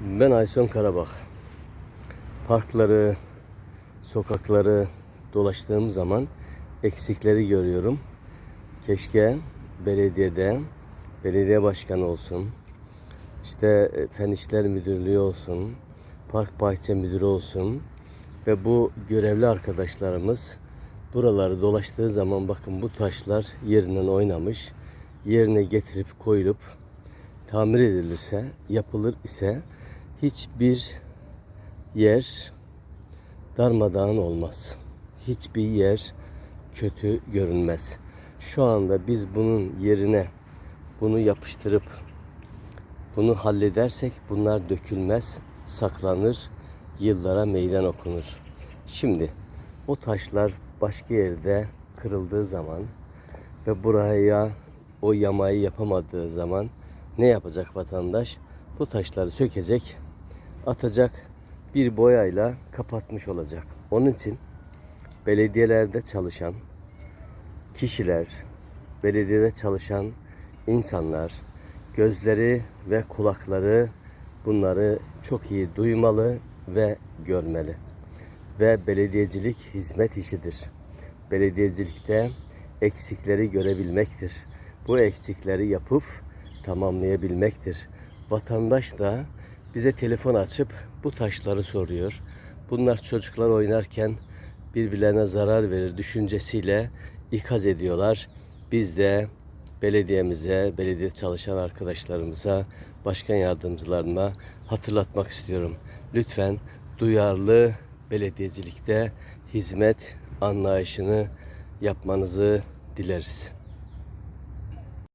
Ben Ayson Karabak. Parkları, sokakları dolaştığım zaman eksikleri görüyorum. Keşke belediyede belediye başkanı olsun, işte e, Fen İşler Müdürlüğü olsun, Park Bahçe Müdürü olsun ve bu görevli arkadaşlarımız buraları dolaştığı zaman bakın bu taşlar yerinden oynamış, yerine getirip koyulup tamir edilirse, yapılır ise hiçbir yer darmadağın olmaz. Hiçbir yer kötü görünmez. Şu anda biz bunun yerine bunu yapıştırıp bunu halledersek bunlar dökülmez, saklanır, yıllara meydan okunur. Şimdi o taşlar başka yerde kırıldığı zaman ve buraya o yamayı yapamadığı zaman ne yapacak vatandaş? Bu taşları sökecek, atacak, bir boyayla kapatmış olacak. Onun için belediyelerde çalışan kişiler, belediyede çalışan insanlar gözleri ve kulakları bunları çok iyi duymalı ve görmeli. Ve belediyecilik hizmet işidir. Belediyecilikte eksikleri görebilmektir. Bu eksikleri yapıp tamamlayabilmektir. Vatandaş da bize telefon açıp bu taşları soruyor. Bunlar çocuklar oynarken birbirlerine zarar verir düşüncesiyle ikaz ediyorlar. Biz de belediyemize, belediye çalışan arkadaşlarımıza, başkan yardımcılarıma hatırlatmak istiyorum. Lütfen duyarlı belediyecilikte hizmet anlayışını yapmanızı dileriz.